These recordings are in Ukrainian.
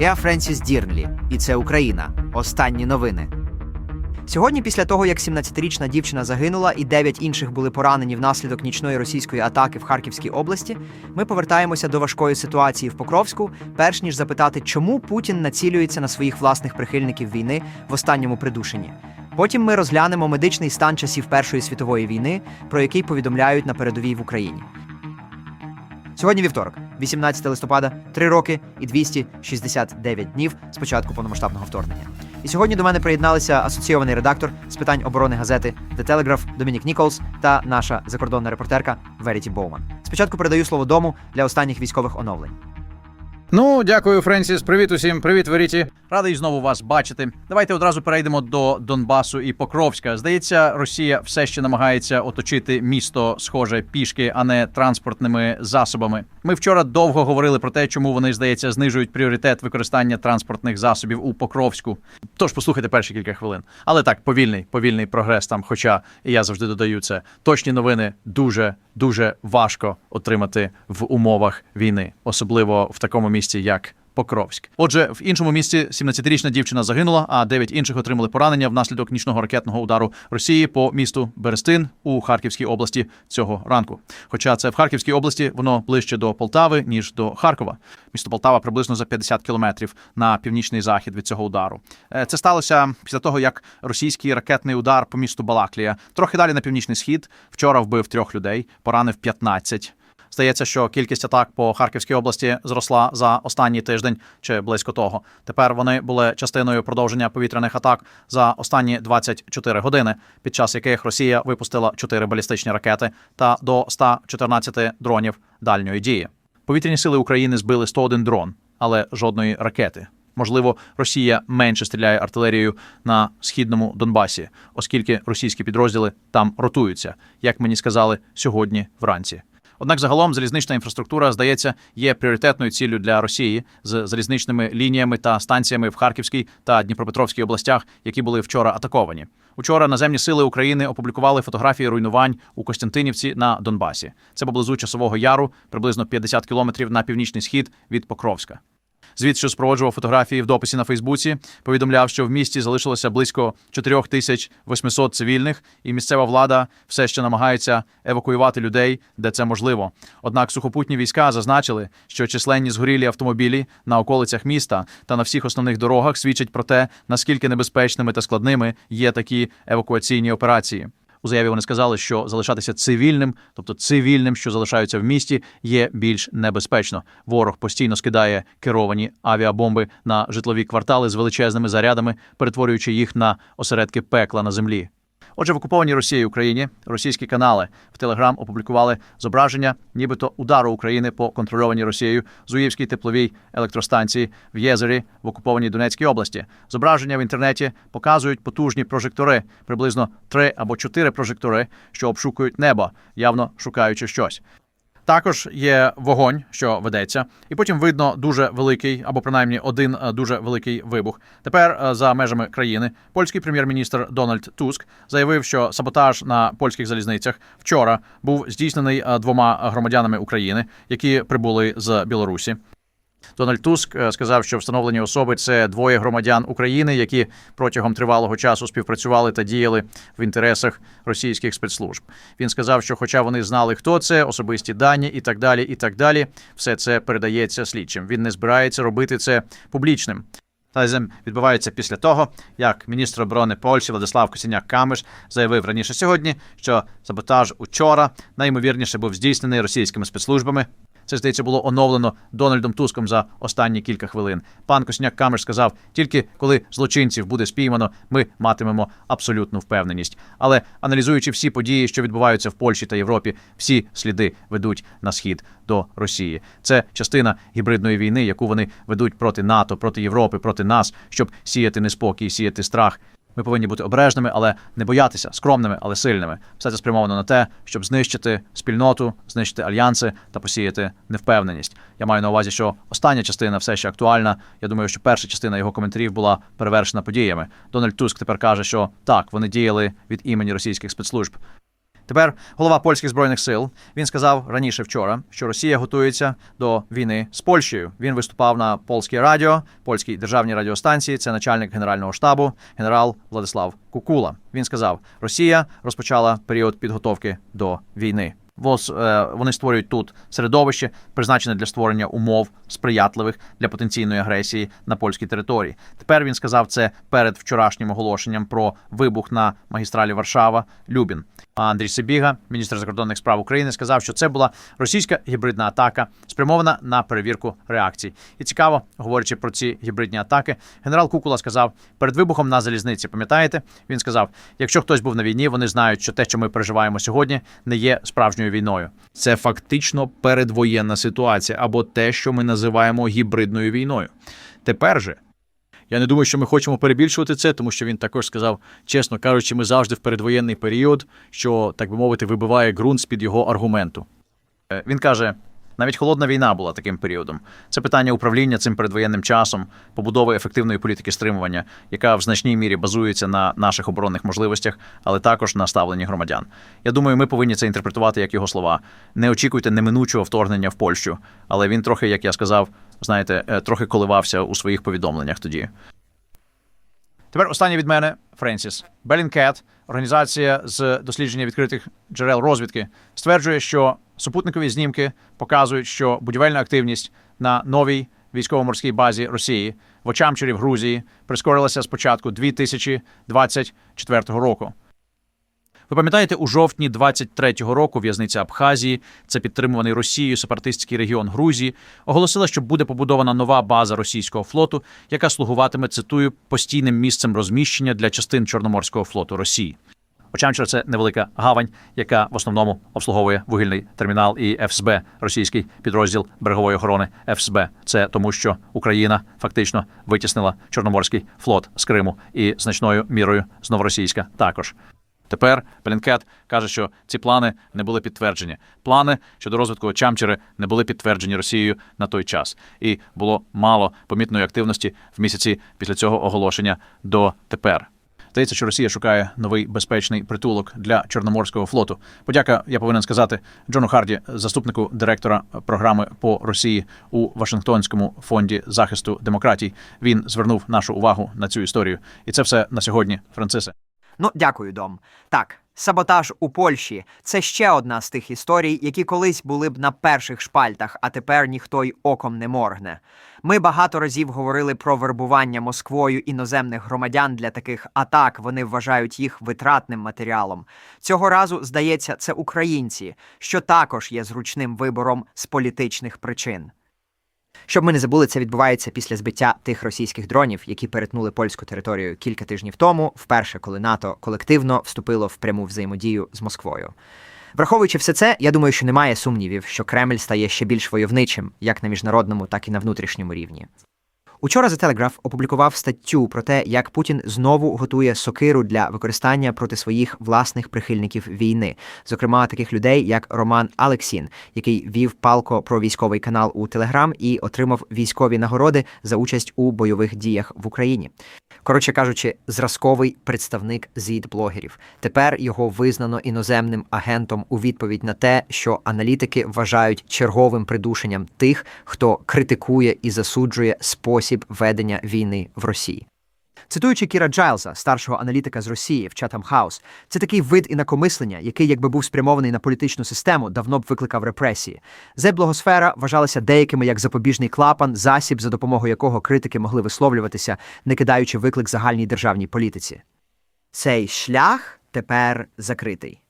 Я Френсіс Дірнлі, і це Україна. Останні новини. Сьогодні, після того, як 17-річна дівчина загинула і 9 інших були поранені внаслідок нічної російської атаки в Харківській області, ми повертаємося до важкої ситуації в Покровську, перш ніж запитати, чому Путін націлюється на своїх власних прихильників війни в останньому придушенні. Потім ми розглянемо медичний стан часів Першої світової війни, про який повідомляють на передовій в Україні. Сьогодні вівторок, 18 листопада, 3 роки і 269 днів з початку повномасштабного вторгнення. І сьогодні до мене приєдналися асоційований редактор з питань оборони газети The Telegraph Домінік Ніколс та наша закордонна репортерка Веріті Боуман. Спочатку передаю слово дому для останніх військових оновлень. Ну, дякую, Френсіс. Привіт усім, привіт, Веріті. Радий знову вас бачити. Давайте одразу перейдемо до Донбасу і Покровська. Здається, Росія все ще намагається оточити місто, схоже, пішки, а не транспортними засобами. Ми вчора довго говорили про те, чому вони здається знижують пріоритет використання транспортних засобів у Покровську. Тож послухайте перші кілька хвилин. Але так, повільний, повільний прогрес там. Хоча і я завжди додаю це. Точні новини дуже дуже важко отримати в умовах війни, особливо в такому місці, як Покровськ. Отже, в іншому місці 17-річна дівчина загинула, а 9 інших отримали поранення внаслідок нічного ракетного удару Росії по місту Берестин у Харківській області цього ранку. Хоча це в Харківській області воно ближче до Полтави ніж до Харкова. Місто Полтава приблизно за 50 кілометрів на північний захід від цього удару. Е, Це сталося після того, як російський ракетний удар по місту Балаклія трохи далі на північний схід вчора вбив трьох людей, поранив 15. Здається, що кількість атак по Харківській області зросла за останній тиждень чи близько того. Тепер вони були частиною продовження повітряних атак за останні 24 години, під час яких Росія випустила 4 балістичні ракети та до 114 дронів дальньої дії. Повітряні сили України збили 101 дрон, але жодної ракети. Можливо, Росія менше стріляє артилерією на східному Донбасі, оскільки російські підрозділи там ротуються, як мені сказали сьогодні вранці. Однак загалом залізнична інфраструктура, здається, є пріоритетною ціллю для Росії з залізничними лініями та станціями в Харківській та Дніпропетровській областях, які були вчора атаковані. Учора наземні сили України опублікували фотографії руйнувань у Костянтинівці на Донбасі. Це поблизу часового яру, приблизно 50 кілометрів на північний схід від Покровська. Звіт, що спроводжував фотографії в дописі на Фейсбуці, повідомляв, що в місті залишилося близько 4800 цивільних, і місцева влада все ще намагається евакуювати людей, де це можливо. Однак сухопутні війська зазначили, що численні згорілі автомобілі на околицях міста та на всіх основних дорогах свідчать про те, наскільки небезпечними та складними є такі евакуаційні операції. У заяві вони сказали, що залишатися цивільним, тобто цивільним, що залишаються в місті, є більш небезпечно. Ворог постійно скидає керовані авіабомби на житлові квартали з величезними зарядами, перетворюючи їх на осередки пекла на землі. Отже, в окупованій Росією Україні російські канали в Телеграм опублікували зображення, нібито удару України по контрольованій Росією Зуївській тепловій електростанції в Єзері в окупованій Донецькій області. Зображення в інтернеті показують потужні прожектори, приблизно три або чотири прожектори, що обшукують небо, явно шукаючи щось. Також є вогонь, що ведеться, і потім видно дуже великий, або принаймні один е, дуже великий вибух. Тепер е, за межами країни польський прем'єр-міністр Дональд Туск заявив, що саботаж на польських залізницях вчора був здійснений е, двома громадянами України, які прибули з Білорусі. Дональд Туск е, сказав, що встановлені особи це двоє громадян України, які протягом тривалого часу співпрацювали та діяли в інтересах російських спецслужб. Він сказав, що, хоча вони знали, хто це, особисті дані і так далі, і так далі, все це передається слідчим. Він не збирається робити це публічним. Та відбувається після того, як міністр оборони Польщі Владислав Косіняк Камиш заявив раніше сьогодні, що саботаж учора найімовірніше був здійснений російськими спецслужбами. Це здається було оновлено Дональдом Туском за останні кілька хвилин. Пан Косняк Камеш сказав: тільки коли злочинців буде спіймано, ми матимемо абсолютну впевненість. Але аналізуючи всі події, що відбуваються в Польщі та Європі, всі сліди ведуть на схід до Росії. Це частина гібридної війни, яку вони ведуть проти НАТО, проти Європи, проти нас, щоб сіяти неспокій, сіяти страх. Ми повинні бути обережними, але не боятися, скромними, але сильними. Все це спрямовано на те, щоб знищити спільноту, знищити альянси та посіяти невпевненість. Я маю на увазі, що остання частина все ще актуальна. Я думаю, що перша частина його коментарів була перевершена подіями. Дональд Туск тепер каже, що так, вони діяли від імені російських спецслужб. Тепер голова польських збройних сил він сказав раніше вчора, що Росія готується до війни з Польщею. Він виступав на польське радіо, польській державній радіостанції. Це начальник генерального штабу, генерал Владислав Кукула. Він сказав: Росія розпочала період підготовки до війни. Е, вони створюють тут середовище, призначене для створення умов сприятливих для потенційної агресії на польській території. Тепер він сказав це перед вчорашнім оголошенням про вибух на магістралі Варшава Любін. А Андрій Сибіга, міністр закордонних справ України, сказав, що це була російська гібридна атака, спрямована на перевірку реакцій. І цікаво, говорячи про ці гібридні атаки, генерал Кукула сказав перед вибухом на залізниці. Пам'ятаєте? Він сказав: якщо хтось був на війні, вони знають, що те, що ми переживаємо сьогодні, не є справжньою війною. Це фактично передвоєнна ситуація або те, що ми називаємо гібридною війною. Тепер же Я не думаю, що ми хочемо перебільшувати це, тому що він також сказав, чесно кажучи, ми завжди в передвоєнний період, що так би мовити, вибиває ґрунт з під його аргументу. Е, Він каже. Навіть холодна війна була таким періодом. Це питання управління цим передвоєнним часом, побудови ефективної політики стримування, яка в значній мірі базується на наших оборонних можливостях, але також на ставленні громадян. Я думаю, ми повинні це інтерпретувати як його слова. Не очікуйте неминучого вторгнення в Польщу, але він трохи, як я сказав, знаєте, е, трохи коливався у своїх повідомленнях тоді. Тепер останнє від мене Френсіс Белінкет, організація з дослідження відкритих джерел розвідки, стверджує, що супутникові знімки показують, що будівельна активність на новій військово-морській базі Росії в Очамчері в Грузії прискорилася з початку 2024 року. Ви пам'ятаєте, у жовтні 23-го року в'язниця Абхазії, це підтримуваний Росією сепаратистський регіон Грузії, оголосила, що буде побудована нова база російського флоту, яка слугуватиме, цитую, постійним місцем розміщення для частин Чорноморського флоту Росії. Очамчер це невелика гавань, яка в основному обслуговує вугільний термінал і ФСБ, російський підрозділ берегової охорони ФСБ. Це тому, що Україна фактично витіснила Чорноморський флот з Криму і значною мірою з Новоросійська також. Тепер Белінкет каже, що ці плани не були підтверджені. Плани щодо розвитку Чамчери не були підтверджені Росією на той час, і було мало помітної активності в місяці після цього оголошення до тепер. Здається, що Росія шукає новий безпечний притулок для Чорноморського флоту. Подяка, я повинен сказати, Джону Харді, заступнику директора програми по Росії у Вашингтонському фонді захисту демократій. Він звернув нашу увагу на цю історію. І це все на сьогодні, Францисе. Ну, дякую, Дом. Так, саботаж у Польщі це ще одна з тих історій, які колись були б на перших шпальтах, а тепер ніхто й оком не моргне. Ми багато разів говорили про вербування Москвою іноземних громадян для таких атак. Вони вважають їх витратним матеріалом. Цього разу, здається, це українці, що також є зручним вибором з політичних причин. Щоб ми не забули, це відбувається після збиття тих російських дронів, які перетнули польську територію кілька тижнів тому, вперше коли НАТО колективно вступило в пряму взаємодію з Москвою. Враховуючи все це, я думаю, що немає сумнівів, що Кремль стає ще більш войовничим, як на міжнародному, так і на внутрішньому рівні. Учора The Telegraph опублікував статтю про те, як Путін знову готує сокиру для використання проти своїх власних прихильників війни, зокрема таких людей, як Роман Алексін, який вів палко про військовий канал у Телеграм і отримав військові нагороди за участь у бойових діях в Україні. Коротше кажучи, зразковий представник зід блогерів. Тепер його визнано іноземним агентом у відповідь на те, що аналітики вважають черговим придушенням тих, хто критикує і засуджує спосіб ведення війни в Росії. Цитуючи Кіра Джайлза, старшого аналітика з Росії в Chatham House, це такий вид інакомислення, який, якби був спрямований на політичну систему, давно б викликав репресії. Зет-блогосфера вважалася деякими як запобіжний клапан, засіб, за допомогою якого критики могли висловлюватися, не кидаючи виклик загальній державній політиці. Цей шлях тепер закритий.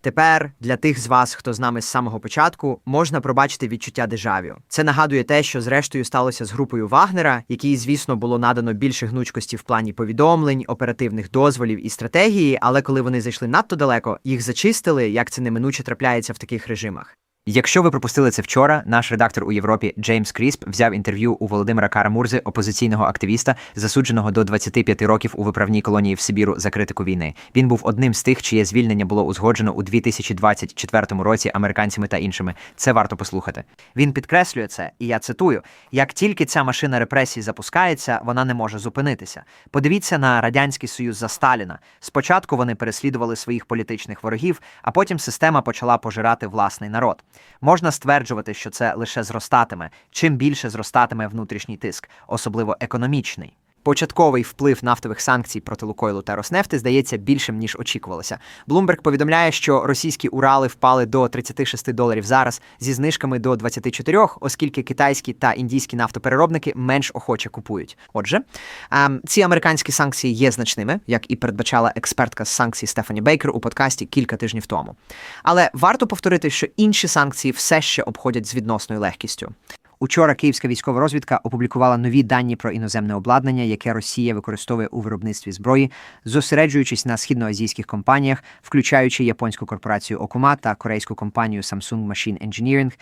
Тепер для тих з вас, хто з нами з самого початку, можна пробачити відчуття дежавю. Це нагадує те, що зрештою сталося з групою Вагнера, якій, звісно, було надано більше гнучкості в плані повідомлень, оперативних дозволів і стратегії, але коли вони зайшли надто далеко, їх зачистили, як це неминуче трапляється в таких режимах. Якщо ви пропустили це вчора, наш редактор у Європі Джеймс Крісп взяв інтерв'ю у Володимира Карамурзи, опозиційного активіста, засудженого до 25 років у виправній колонії в Сибіру за критику війни. Він був одним з тих, чиє звільнення було узгоджено у 2024 році американцями та іншими. Це варто послухати. Він підкреслює це, і я цитую: як тільки ця машина репресій запускається, вона не може зупинитися. Подивіться на радянський союз за Сталіна. Спочатку вони переслідували своїх політичних ворогів, а потім система почала пожирати власний народ. Можна стверджувати, що це лише зростатиме, чим більше зростатиме внутрішній тиск, особливо економічний. Початковий вплив нафтових санкцій проти Лукойлу та Роснефти здається більшим ніж очікувалося. Блумберг повідомляє, що російські Урали впали до 36 доларів зараз зі знижками до 24, оскільки китайські та індійські нафтопереробники менш охоче купують. Отже, ці американські санкції є значними, як і передбачала експертка з санкцій Стефані Бейкер у подкасті кілька тижнів тому. Але варто повторити, що інші санкції все ще обходять з відносною легкістю. Учора київська військова розвідка опублікувала нові дані про іноземне обладнання, яке Росія використовує у виробництві зброї, зосереджуючись на східноазійських компаніях, включаючи японську корпорацію Окума та корейську компанію Samsung Machine Engineering.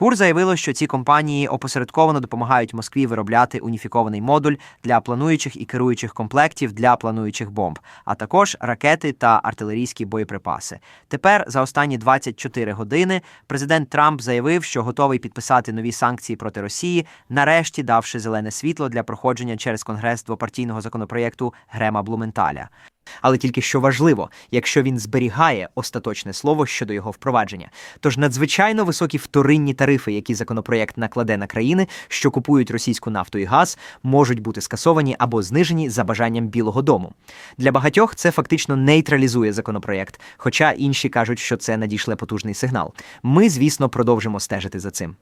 ГУР заявило, що ці компанії опосередковано допомагають Москві виробляти уніфікований модуль для плануючих і керуючих комплектів для плануючих бомб, а також ракети та артилерійські боєприпаси. Тепер за останні 24 години президент Трамп заявив, що готовий підписати нові санкції проти Росії, нарешті давши зелене світло для проходження через конгрес двопартійного законопроєкту Грема Блументаля. Але тільки що важливо, якщо він зберігає остаточне слово щодо його впровадження. Тож надзвичайно високі вторинні тарифи, які законопроєкт накладе на країни, що купують російську нафту і газ, можуть бути скасовані або знижені за бажанням Білого Дому. Для багатьох це фактично нейтралізує законопроєкт, хоча інші кажуть, що це надійшле потужний сигнал. Ми, звісно, продовжимо стежити за цим.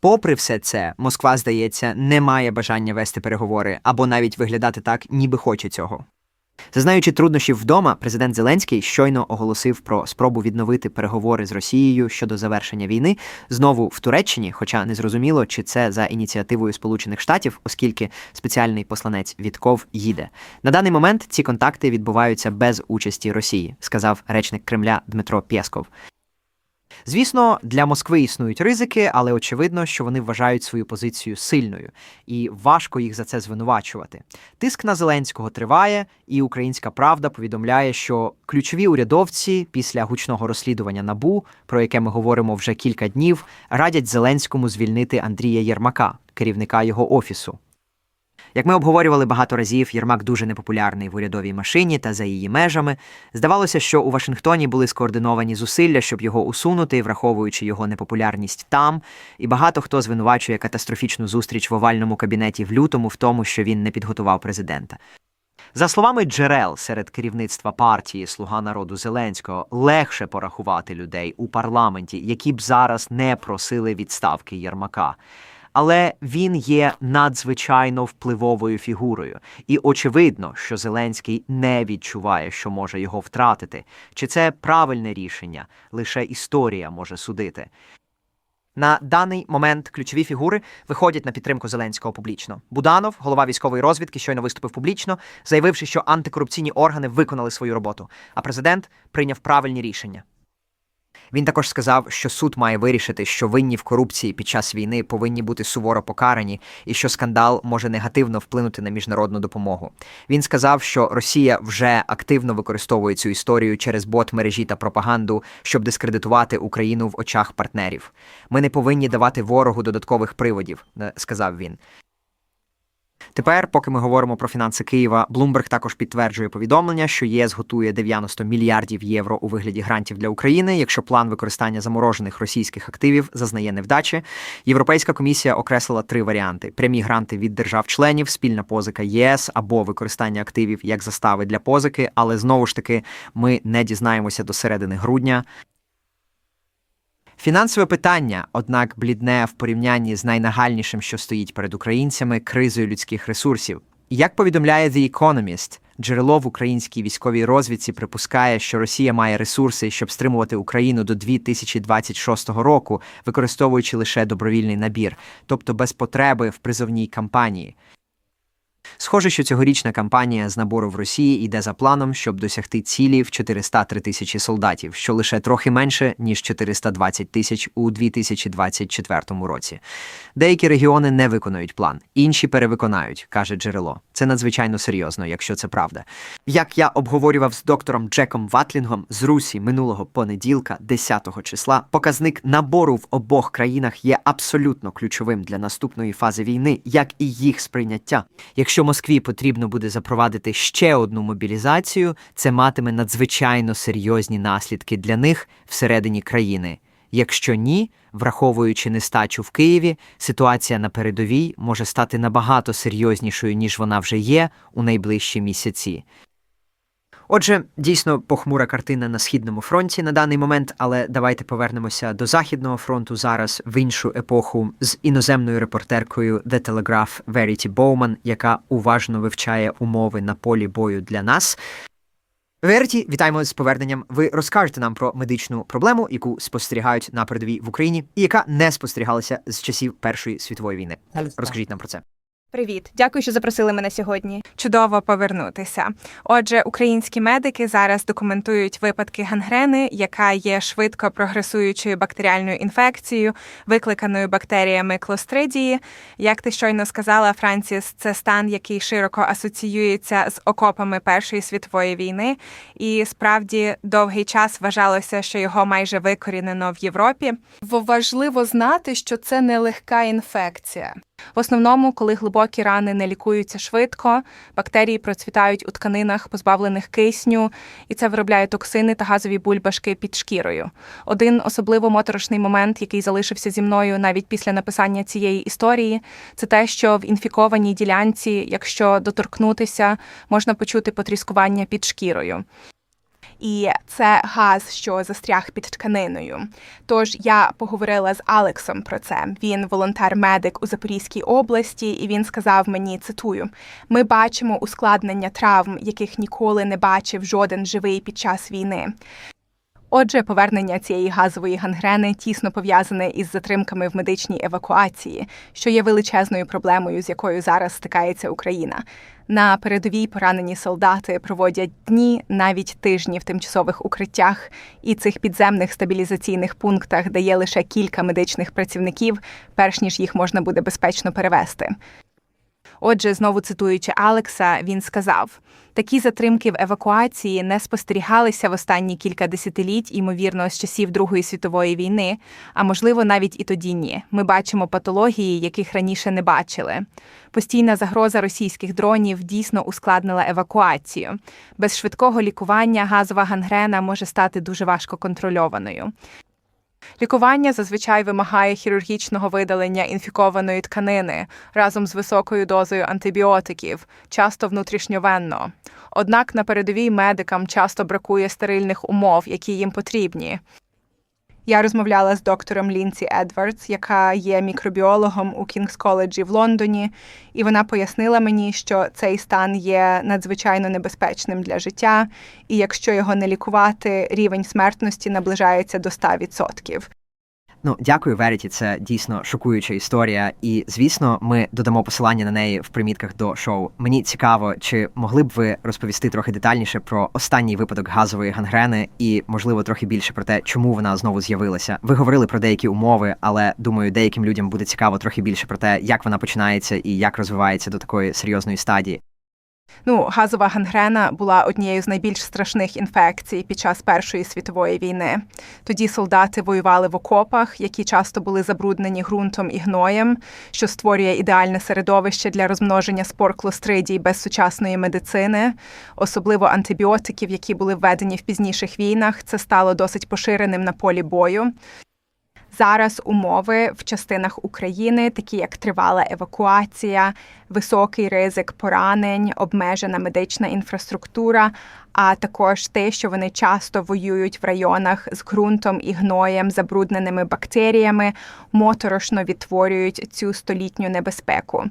Попри все це, Москва, здається, не має бажання вести переговори або навіть виглядати так, ніби хоче цього. Зазнаючи труднощів вдома, президент Зеленський щойно оголосив про спробу відновити переговори з Росією щодо завершення війни знову в Туреччині, хоча не зрозуміло, чи це за ініціативою Сполучених Штатів, оскільки спеціальний посланець Вітков їде. На даний момент ці контакти відбуваються без участі Росії, сказав речник Кремля Дмитро Пєсков. Звісно, для Москви існують ризики, але очевидно, що вони вважають свою позицію сильною, і важко їх за це звинувачувати. Тиск на Зеленського триває, і Українська Правда повідомляє, що ключові урядовці після гучного розслідування набу, про яке ми говоримо вже кілька днів, радять Зеленському звільнити Андрія Єрмака, керівника його офісу. Як ми обговорювали багато разів, Єрмак дуже непопулярний в урядовій машині та за її межами. Здавалося, що у Вашингтоні були скоординовані зусилля, щоб його усунути, враховуючи його непопулярність там, і багато хто звинувачує катастрофічну зустріч в овальному кабінеті в лютому в тому, що він не підготував президента. За словами джерел серед керівництва партії Слуга народу Зеленського, легше порахувати людей у парламенті, які б зараз не просили відставки Єрмака. Але він є надзвичайно впливовою фігурою, і очевидно, що Зеленський не відчуває, що може його втратити. Чи це правильне рішення? Лише історія може судити. На даний момент ключові фігури виходять на підтримку Зеленського публічно. Буданов, голова військової розвідки, щойно виступив публічно, заявивши, що антикорупційні органи виконали свою роботу, а президент прийняв правильні рішення. Він також сказав, що суд має вирішити, що винні в корупції під час війни повинні бути суворо покарані, і що скандал може негативно вплинути на міжнародну допомогу. Він сказав, що Росія вже активно використовує цю історію через бот мережі та пропаганду, щоб дискредитувати Україну в очах партнерів. Ми не повинні давати ворогу додаткових приводів, е, сказав він. Тепер, поки ми говоримо про фінанси Києва, Bloomberg також підтверджує повідомлення, що ЄС готує 90 мільярдів євро у вигляді грантів для України, якщо план використання заморожених російських активів зазнає невдачі. Європейська комісія окреслила три варіанти: прямі гранти від держав-членів, спільна позика ЄС або використання активів як застави для позики. Але знову ж таки ми не дізнаємося до середини грудня. Фінансове питання, однак, блідне в порівнянні з найнагальнішим, що стоїть перед українцями кризою людських ресурсів. Як повідомляє The Economist, джерело в українській військовій розвідці припускає, що Росія має ресурси, щоб стримувати Україну до 2026 року, використовуючи лише добровільний набір, тобто без потреби в призовній кампанії. Схоже, що цьогорічна кампанія з набору в Росії йде за планом, щоб досягти цілі в 403 тисячі солдатів, що лише трохи менше ніж 420 тисяч у 2024 році. Деякі регіони не виконують план, інші перевиконають, каже джерело. Це надзвичайно серйозно, якщо це правда. Як я обговорював з доктором Джеком Ватлінгом з Русі минулого понеділка, 10 числа, показник набору в обох країнах є абсолютно ключовим для наступної фази війни, як і їх сприйняття. Якщо Москві потрібно буде запровадити ще одну мобілізацію, це матиме надзвичайно серйозні наслідки для них всередині країни. Якщо ні, враховуючи нестачу в Києві, ситуація на передовій може стати набагато серйознішою, ніж вона вже є у найближчі місяці. Отже, дійсно похмура картина на східному фронті на даний момент, але давайте повернемося до західного фронту зараз в іншу епоху з іноземною репортеркою The Telegraph Verity Bowman, яка уважно вивчає умови на полі бою для нас. Верті, вітаємо з поверненням. Ви розкажете нам про медичну проблему, яку спостерігають на передовій в Україні, і яка не спостерігалася з часів Першої світової війни. Розкажіть нам про це. Привіт, дякую, що запросили мене сьогодні. Чудово повернутися. Отже, українські медики зараз документують випадки гангрени, яка є швидко прогресуючою бактеріальною інфекцією, викликаною бактеріями клостридії. Як ти щойно сказала, Франціс, це стан, який широко асоціюється з окопами Першої світової війни, і справді довгий час вважалося, що його майже викорінено в Європі. Важливо знати, що це не легка інфекція. В основному, коли глибокі рани не лікуються швидко, бактерії процвітають у тканинах, позбавлених кисню, і це виробляє токсини та газові бульбашки під шкірою. Один особливо моторошний момент, який залишився зі мною навіть після написання цієї історії, це те, що в інфікованій ділянці, якщо доторкнутися, можна почути потріскування під шкірою. І це газ, що застряг під тканиною. Тож я поговорила з Алексом про це. Він волонтер-медик у Запорізькій області, і він сказав мені: цитую: ми бачимо ускладнення травм, яких ніколи не бачив жоден живий під час війни. Отже, повернення цієї газової гангрени тісно пов'язане із затримками в медичній евакуації, що є величезною проблемою, з якою зараз стикається Україна. На передовій поранені солдати проводять дні, навіть тижні в тимчасових укриттях, і цих підземних стабілізаційних пунктах, де є лише кілька медичних працівників, перш ніж їх можна буде безпечно перевести. Отже, знову цитуючи Алекса, він сказав: такі затримки в евакуації не спостерігалися в останні кілька десятиліть, ймовірно, з часів Другої світової війни, а можливо, навіть і тоді ні. Ми бачимо патології, яких раніше не бачили. Постійна загроза російських дронів дійсно ускладнила евакуацію. Без швидкого лікування газова гангрена може стати дуже важко контрольованою. Лікування зазвичай вимагає хірургічного видалення інфікованої тканини разом з високою дозою антибіотиків, часто внутрішньовенно. Однак на передовій медикам часто бракує стерильних умов, які їм потрібні. Я розмовляла з доктором Лінсі Едвардс, яка є мікробіологом у Кінгс коледжі в Лондоні, і вона пояснила мені, що цей стан є надзвичайно небезпечним для життя, і якщо його не лікувати, рівень смертності наближається до 100%. Ну, дякую, Веріті. Це дійсно шокуюча історія. І звісно, ми додамо посилання на неї в примітках до шоу. Мені цікаво, чи могли б ви розповісти трохи детальніше про останній випадок газової гангрени і, можливо, трохи більше про те, чому вона знову з'явилася. Ви говорили про деякі умови, але думаю, деяким людям буде цікаво трохи більше про те, як вона починається і як розвивається до такої серйозної стадії. Ну, газова гангрена була однією з найбільш страшних інфекцій під час Першої світової війни. Тоді солдати воювали в окопах, які часто були забруднені ґрунтом і гноєм, що створює ідеальне середовище для розмноження спор клостридій без сучасної медицини, особливо антибіотиків, які були введені в пізніших війнах. Це стало досить поширеним на полі бою. Зараз умови в частинах України, такі як тривала евакуація, високий ризик поранень, обмежена медична інфраструктура, а також те, що вони часто воюють в районах з ґрунтом і гноєм, забрудненими бактеріями, моторошно відтворюють цю столітню небезпеку.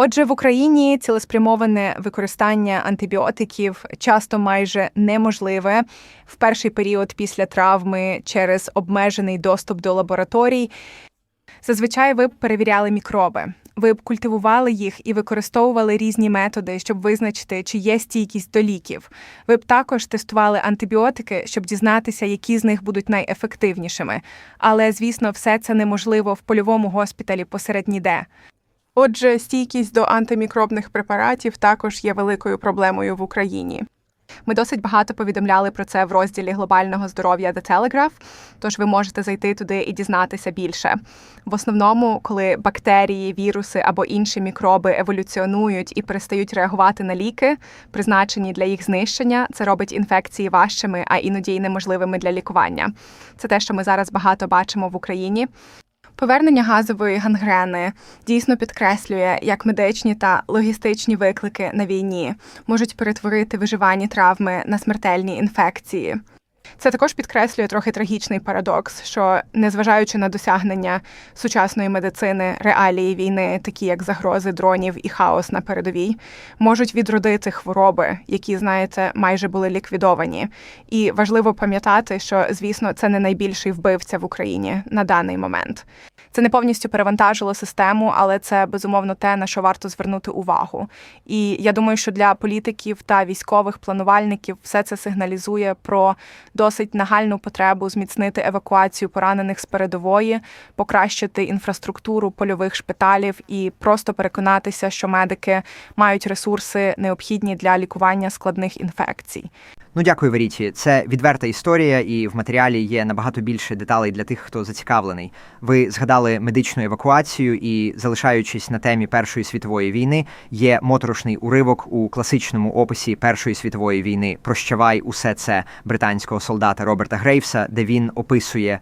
Отже, в Україні цілеспрямоване використання антибіотиків часто майже неможливе в перший період після травми через обмежений доступ до лабораторій. Зазвичай ви б перевіряли мікроби. ви б культивували їх і використовували різні методи, щоб визначити, чи є стійкість до ліків. Ви б також тестували антибіотики, щоб дізнатися, які з них будуть найефективнішими. Але, звісно, все це неможливо в польовому госпіталі посеред ніде. Отже, стійкість до антимікробних препаратів також є великою проблемою в Україні. Ми досить багато повідомляли про це в розділі глобального здоров'я The Telegraph, тож ви можете зайти туди і дізнатися більше. В основному, коли бактерії, віруси або інші мікроби еволюціонують і перестають реагувати на ліки, призначені для їх знищення, це робить інфекції важчими, а іноді й неможливими для лікування. Це те, що ми зараз багато бачимо в Україні. Повернення газової гангрени дійсно підкреслює, як медичні та логістичні виклики на війні можуть перетворити виживані травми на смертельні інфекції. Це також підкреслює трохи трагічний парадокс, що, незважаючи на досягнення сучасної медицини, реалії війни, такі як загрози дронів і хаос на передовій, можуть відродити хвороби, які, знаєте, майже були ліквідовані. І важливо пам'ятати, що, звісно, це не найбільший вбивця в Україні на даний момент. Це не повністю перевантажило систему, але це безумовно те, на що варто звернути увагу. І я думаю, що для політиків та військових планувальників все це сигналізує про досить нагальну потребу зміцнити евакуацію поранених з передової, покращити інфраструктуру польових шпиталів і просто переконатися, що медики мають ресурси необхідні для лікування складних інфекцій. Ну, дякую, Веріті. Це відверта історія, і в матеріалі є набагато більше деталей для тих, хто зацікавлений. Ви згадали медичну евакуацію, і залишаючись на темі Першої світової війни, є моторошний уривок у класичному описі Першої світової війни Прощавай усе це британського солдата Роберта Грейвса, де він описує.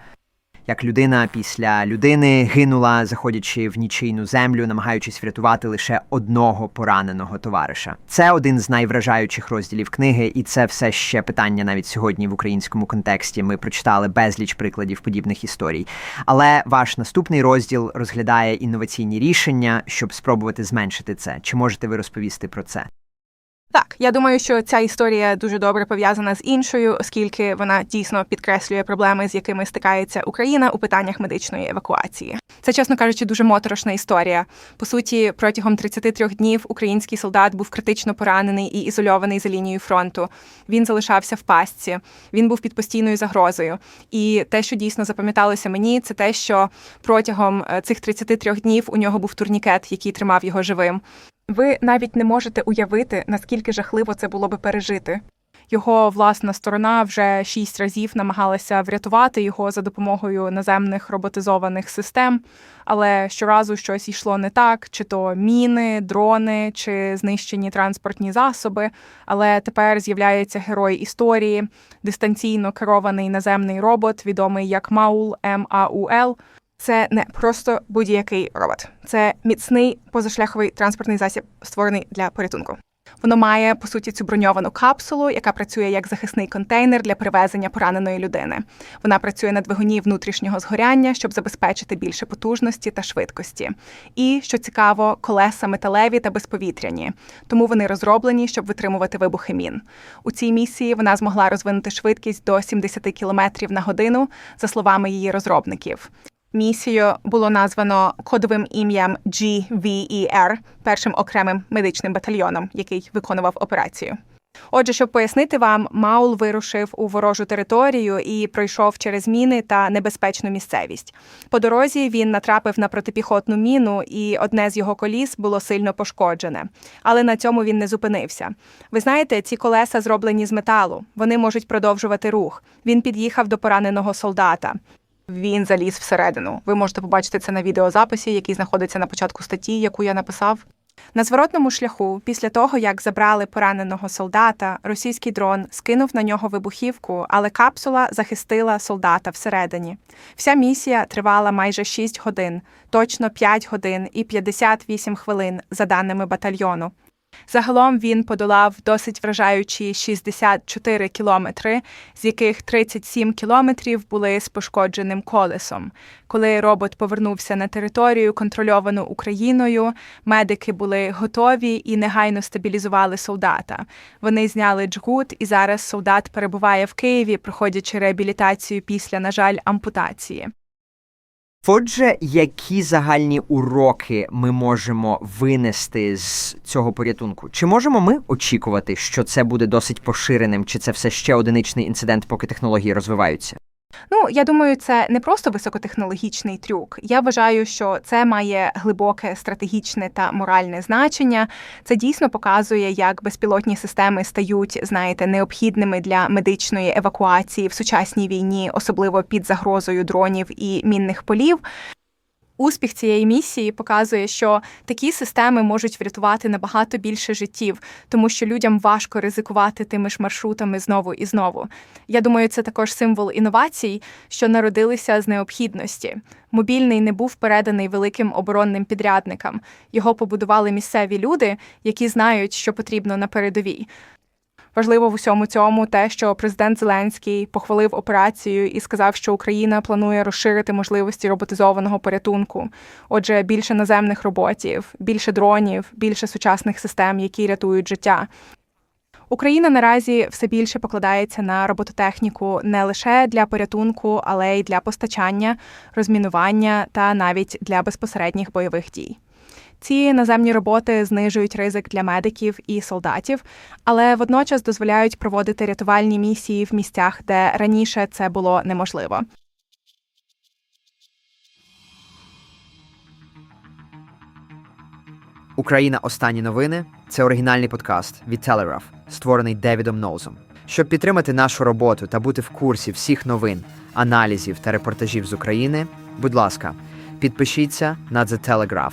Як людина після людини гинула, заходячи в нічийну землю, намагаючись врятувати лише одного пораненого товариша. Це один з найвражаючих розділів книги, і це все ще питання навіть сьогодні в українському контексті. Ми прочитали безліч прикладів подібних історій. Але ваш наступний розділ розглядає інноваційні рішення, щоб спробувати зменшити це. Чи можете ви розповісти про це? Так, я думаю, що ця історія дуже добре пов'язана з іншою, оскільки вона дійсно підкреслює проблеми, з якими стикається Україна у питаннях медичної евакуації. Це, чесно кажучи, дуже моторошна історія. По суті, протягом 33 днів український солдат був критично поранений і ізольований за лінією фронту. Він залишався в пастці, він був під постійною загрозою. І те, що дійсно запам'яталося мені, це те, що протягом е, цих 33 днів у нього був турнікет, який тримав його живим. Ви навіть не можете уявити, наскільки жахливо це було би пережити. Його власна сторона вже шість разів намагалася врятувати його за допомогою наземних роботизованих систем, але щоразу щось йшло не так: чи то міни, дрони, чи знищені транспортні засоби. Але тепер з'являється герой історії, дистанційно керований наземний робот, відомий як Маул МАУЛ. Це не просто будь-який робот, це міцний позашляховий транспортний засіб, створений для порятунку. Воно має по суті цю броньовану капсулу, яка працює як захисний контейнер для перевезення пораненої людини. Вона працює на двигуні внутрішнього згоряння, щоб забезпечити більше потужності та швидкості. І що цікаво, колеса металеві та безповітряні, тому вони розроблені, щоб витримувати вибухи мін. У цій місії вона змогла розвинути швидкість до 70 км на годину, за словами її розробників. Місію було названо кодовим ім'ям GVER, першим окремим медичним батальйоном, який виконував операцію. Отже, щоб пояснити вам, Маул вирушив у ворожу територію і пройшов через міни та небезпечну місцевість. По дорозі він натрапив на протипіхотну міну, і одне з його коліс було сильно пошкоджене. Але на цьому він не зупинився. Ви знаєте, ці колеса зроблені з металу, вони можуть продовжувати рух. Він під'їхав до пораненого солдата. Він заліз всередину. Ви можете побачити це на відеозаписі, який знаходиться на початку статті, яку я написав. На зворотному шляху, після того як забрали пораненого солдата, російський дрон скинув на нього вибухівку, але капсула захистила солдата всередині. Вся місія тривала майже 6 годин, точно 5 годин і 58 хвилин, за даними батальйону. Загалом він подолав досить вражаючі 64 кілометри, з яких 37 кілометрів були з пошкодженим колесом. Коли робот повернувся на територію, контрольовану Україною, медики були готові і негайно стабілізували солдата. Вони зняли джгут, і зараз солдат перебуває в Києві, проходячи реабілітацію після, на жаль, ампутації. Отже, які загальні уроки ми можемо винести з цього порятунку? Чи можемо ми очікувати, що це буде досить поширеним, чи це все ще одиничний інцидент, поки технології розвиваються? Ну, я думаю, це не просто високотехнологічний трюк. Я вважаю, що це має глибоке стратегічне та моральне значення. Це дійсно показує, як безпілотні системи стають, знаєте, необхідними для медичної евакуації в сучасній війні, особливо під загрозою дронів і мінних полів. Успіх цієї місії показує, що такі системи можуть врятувати набагато більше життів, тому що людям важко ризикувати тими ж маршрутами знову і знову. Я думаю, це також символ інновацій, що народилися з необхідності. Мобільний не був переданий великим оборонним підрядникам. Його побудували місцеві люди, які знають, що потрібно на передовій. Важливо в усьому цьому те, що президент Зеленський похвалив операцію і сказав, що Україна планує розширити можливості роботизованого порятунку. Отже, більше наземних роботів, більше дронів, більше сучасних систем, які рятують життя. Україна наразі все більше покладається на робототехніку не лише для порятунку, але й для постачання, розмінування та навіть для безпосередніх бойових дій. Ці наземні роботи знижують ризик для медиків і солдатів, але водночас дозволяють проводити рятувальні місії в місцях, де раніше це було неможливо. Україна. Останні новини це оригінальний подкаст від Telegraph, створений Девідом Ноузом. Щоб підтримати нашу роботу та бути в курсі всіх новин, аналізів та репортажів з України, будь ласка, підпишіться на The Telegraph